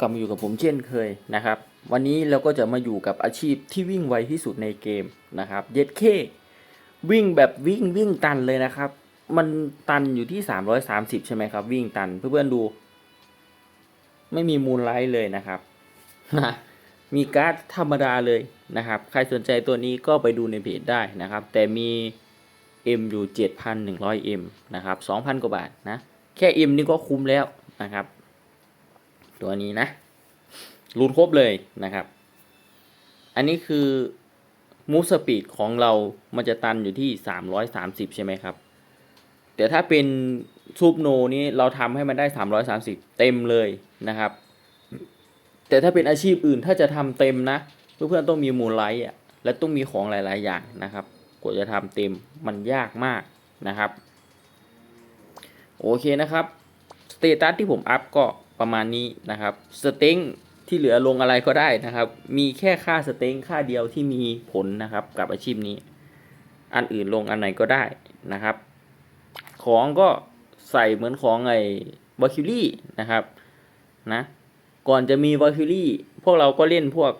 กลับมาอยู่กับผมเช่นเคยนะครับ วันนี้เราก็จะมาอยู่กับอาชีพที่วิ่งไวที่สุดในเกมนะครับเย็ดเควิ่งแบบวิ่งวิ่งตันเลยนะครับ มันตันอยู่ที่ 330 ใช่ไหมครับ วิ่งตันเพื่อนๆดู ไม่มีมูลไลท์เลยนะครับ มีการ์ดธรรมดาเลยนะครับ ใครสนใจตัวนี้ก็ไปดูในเพจได้นะครับ แต่มี M อยู่ 7,100 M นะครับ 2,000 กว่าบาทนะ แค่ M นี่ก็คุ้มแล้วนะครับ ตัวนี้นะรูนครบเลยนะครับ อันนี้คือมูสปีดของเรามันจะตันอยู่ที่ 330 ใช่ไหมครับ แต่ถ้าเป็นซูปโนนี้เราทำให้มันได้ 330 เต็มเลยนะครับ แต่ถ้าเป็นอาชีพอื่นถ้าจะทำเต็มนะ เพื่อนๆต้องมีมูลไลท์อะและต้องมีของหลาย ๆ อย่างนะครับกว่าจะทำเต็มมันยากมากนะครับ โอเคนะครับ สเตตัสที่ผมอัพก็ ประมาณนี้นะครับสเต็งที่เหลือลงอะไรก็ได้นะครับ มีแค่ค่าสเต็งค่าเดียวที่มีผลนะครับกับอาชีพนี้ อันอื่นลงอันไหนก็ได้นะครับ ของก็ใส่เหมือนของไอ้วาคิลี่นะครับนะก่อนจะมีวาคิลี่พวกเราก็เล่นพวก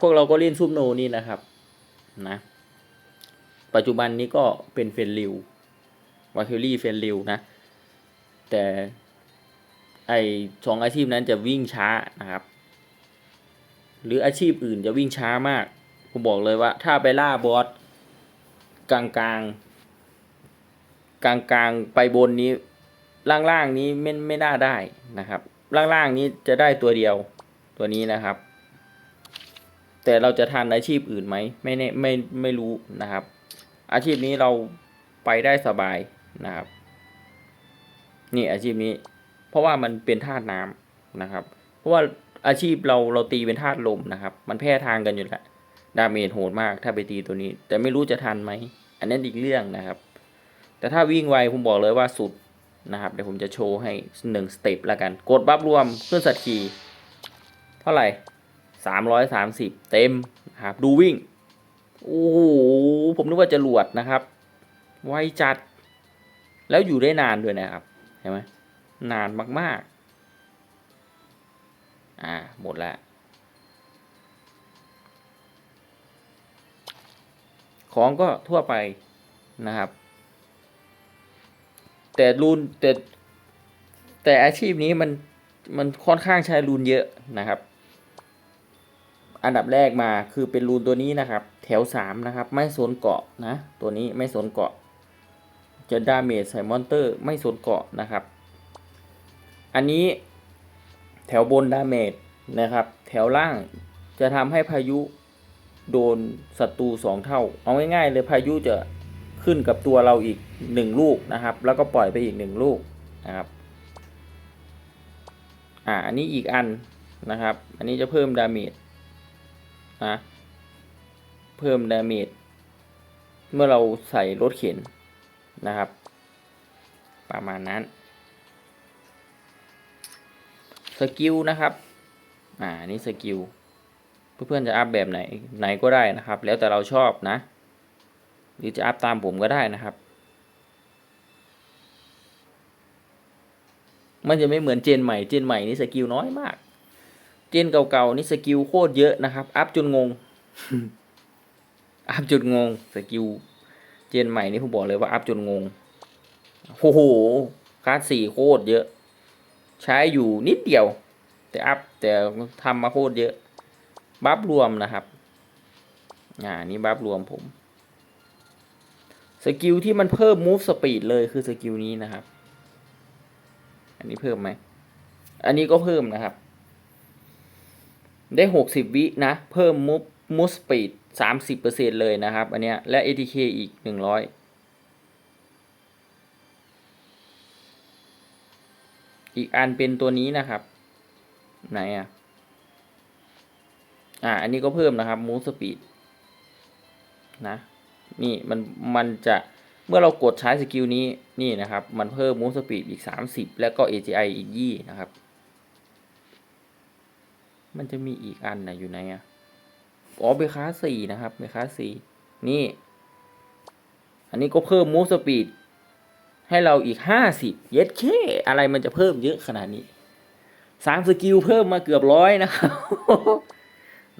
พวกเราก็เล่นซุปโนนี่นะครับนะปัจจุบันนี้ก็เป็นเฟนริววาคิลี่เฟนริวนะแต่ ไอสองอาชีพนั้นจะวิ่งช้านะครับ หรืออาชีพอื่นจะวิ่งช้ามาก ผมบอกเลยว่า ถ้าไปล่าบอสกลางกลางกลางกลางไปบนนี้ ล่างๆนี้ไม่ไม่น่าได้นะครับ ล่างๆนี้จะได้ตัวเดียวตัวนี้นะครับ แต่เราจะทันอาชีพอื่นไหมไม่แน่ไม่ไม่รู้นะครับ อาชีพนี้เราไปได้สบายนะครับ นี่อาชีพนี้ เพราะว่ามันเป็นธาตุน้ำนะครับ เพราะว่าอาชีพเราเราตีเป็นธาตุลมนะครับ มันแพร่ทางกันอยู่แล้วดาเมจโหดมากถ้าไปตีตัวนี้ แต่ไม่รู้จะทันไหม อันนั้นอีกเรื่องนะครับ แต่ถ้าวิ่งไวผมบอกเลยว่าสุดนะครับ เดี๋ยวผมจะโชว์ให้หนึ่งสเต็ปแล้วกัน กดบัฟรวมขึ้นสัตว์ขี่เท่าไหร่สามร้อยสามสิบเต็มนะครับ ดูวิ่ง โอ้โหผมนึกว่าจะหลวดนะครับ ไวจัด แล้วอยู่ได้นานด้วยนะครับ เห็นไหม นานมาก ๆ อ่า หมดแล้ว ของก็ทั่วไปนะครับ แต่รูนแต่แต่อาชีพนี้มันมันค่อนข้างใช้รูนเยอะนะครับ อันดับแรกมาคือเป็นรูนตัวนี้นะครับ แถวสามนะครับ ไม่สนเกาะนะ ตัวนี้ไม่สนเกาะจะดาเมจใส่มอนเตอร์ไม่สนเกาะนะครับ อันนี้แถวบนดาเมจนะครับ แถวล่างจะทำให้พายุโดนศัตรูสองเท่า เอาง่ายๆเลยพายุจะขึ้นกับตัวเราอีกหนึ่งลูกนะครับ แล้วก็ปล่อยไปอีกหนึ่งลูกนะครับอ่าอันนี้อีกอันนะครับ อันนี้จะเพิ่มดาเมจนะเพิ่มดาเมจเมื่อเราใส่รถเข็นนะครับ ประมาณนั้น สกิลนะครับ อ่านี่สกิลเพื่อนๆจะอัพแบบไหนไหนก็ได้นะครับ แล้วแต่เราชอบนะ หรือจะอัพตามผมก็ได้นะครับ มันจะไม่เหมือนเจนใหม่เจนใหม่นี่สกิลน้อยมาก เจนเก่าๆนี่สกิลโคตรเยอะนะครับ อัพจนงง อัพจนงงสกิลเจนใหม่นี่ผมบอกเลยว่าอัพจนงงโอ้โหคาสสี่โคตรเยอะ ใช้อยู่นิดเดียว แต่อัพแต่ทำมาโคตรเยอะ บัฟรวมนะครับอ่านี่บัฟรวมผม สกิลที่มันเพิ่ม move speed เลยคือสกิลนี้นะครับ อันนี้เพิ่มไหม อันนี้ก็เพิ่มนะครับ ได้หกสิบวินะ เพิ่ม move move speed สามสิบเปอร์เซ็นเลยนะครับ อันเนี้ยและ ATK อีกหนึ่งร้อย อีกอันเป็นตัวนี้นะครับ ไหนอะ อ่า อันนี้ก็เพิ่มนะครับ move speed นะ นี่มันมันจะเมื่อเรากดใช้สกิลนี้นี่นะครับ มันเพิ่ม move speed อีก 30 แล้วก็ AGI อีก20นะครับ มันจะมีอีกอันนะอยู่ไหนอะอ๋อเบคาสี่นะครับเบคาสี่นี่ อันนี้ก็เพิ่ม move speed ให้เราอีกห้าสิบเย็ดเคอะไรมันจะเพิ่มเยอะขนาดนี้สามสกิลเพิ่มมาเกือบร้อยนะครับ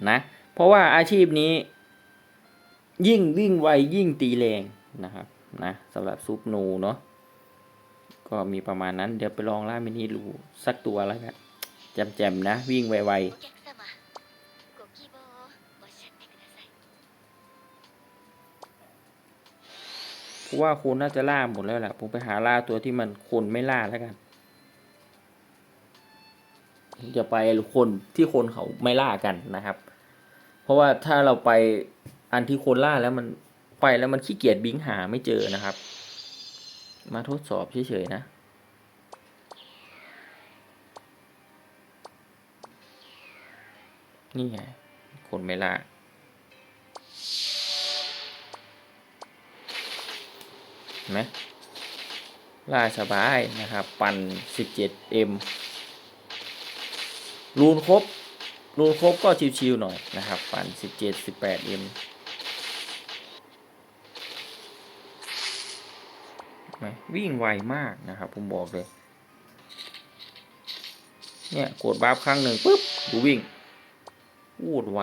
นะเพราะว่าอาชีพนี้ ยิ่งวิ่งไวยิ่งตีแรงนะครับนะสำหรับซุปนูเนาะก็มีประมาณนั้นเดี๋ยวไปลองล่ามินิรูสักตัวแล้วกันแจมๆนะ วิ่งไวお เพราะว่าคนน่าจะล่าหมดแล้วแหละผมไปหาล่าตัวที่มันคนไม่ล่าแล้วกันจะไปคนที่คนเขาไม่ล่ากันนะครับ เพราะว่าถ้าเราไปอันที่คนล่าแล้วมันไปแล้วมันขี้เกียจบิงหาไม่เจอนะครับ มาทดสอบเฉยๆนะนี่ไงคนไม่ล่า ไหมล่าสบายนะครับ ปั่น 17M รูนครบ รูนครบก็ชิวๆหน่อยนะครับ ปั่น 17 18M ไหมวิ่งไวมากนะครับ ผมบอกเลย เนี่ยกดบัฟครั้งหนึ่งปุ๊บดูวิ่งวูดไว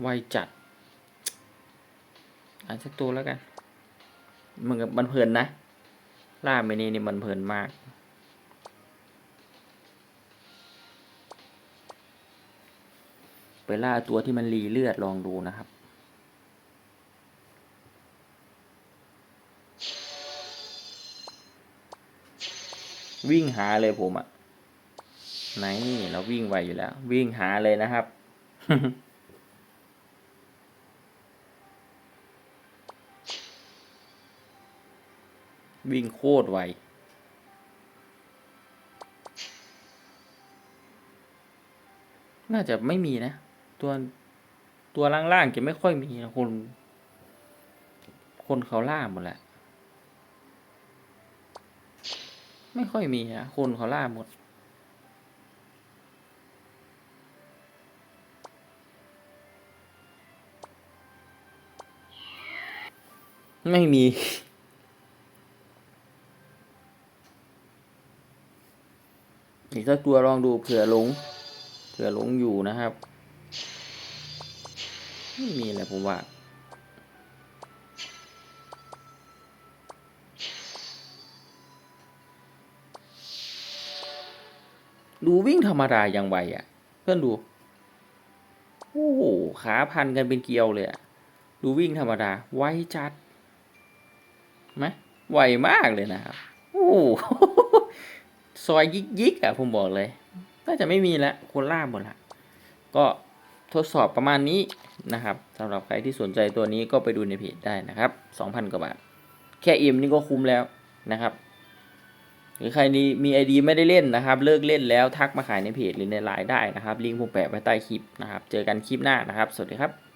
ไวจัดอ่านสักตัวแล้วกัน มันก็มันเพลินนะล่าไม่นี่นี่มันเพลินมาก ไปล่าตัวที่มันรีเลือดลองดูนะครับวิ่งหาเลยผมอะไหนเราวิ่งไวอยู่แล้ว วิ่งหาเลยนะครับ วิ่งโคตรไวน่าจะไม่มีนะ ตัวตัวล่างๆจะไม่ค่อยมีนะคน คนเขาล่าหมดแหละ ไม่ค่อยมีอะคนเขาล่าหมด ไม่มี อีกสักตัวลองดูเผื่อหลง เผื่อหลงอยู่นะครับไม่มีอะไรผมว่าดูวิ่งธรรมดายังไวอะ เพื่อนดู โอ้โหขาพันกันเป็นเกลียวเลยอะ ดูวิ่งธรรมดา ไวจัดไหมไวมากเลยนะครับ โอ้โห ซอยยิกยิกๆอะผมบอกเลยน่าจะไม่มีแล้วคนล่าหมดละก็ทดสอบประมาณนี้นะครับสำหรับใครที่สนใจตัวนี้ก็ไปดูในเพจได้นะครับ 2,000 กว่าบาท แค่เอ็มนี่ก็คุ้มแล้วนะครับ หรือใครนี้มีไอดีไม่ได้เล่นนะครับ เลิกเล่นแล้วทักมาขายในเพจหรือในไลน์ได้นะครับ ลิงก์ผมแปะไว้ใต้คลิปนะครับ เจอกันคลิปหน้านะครับ สวัสดีครับ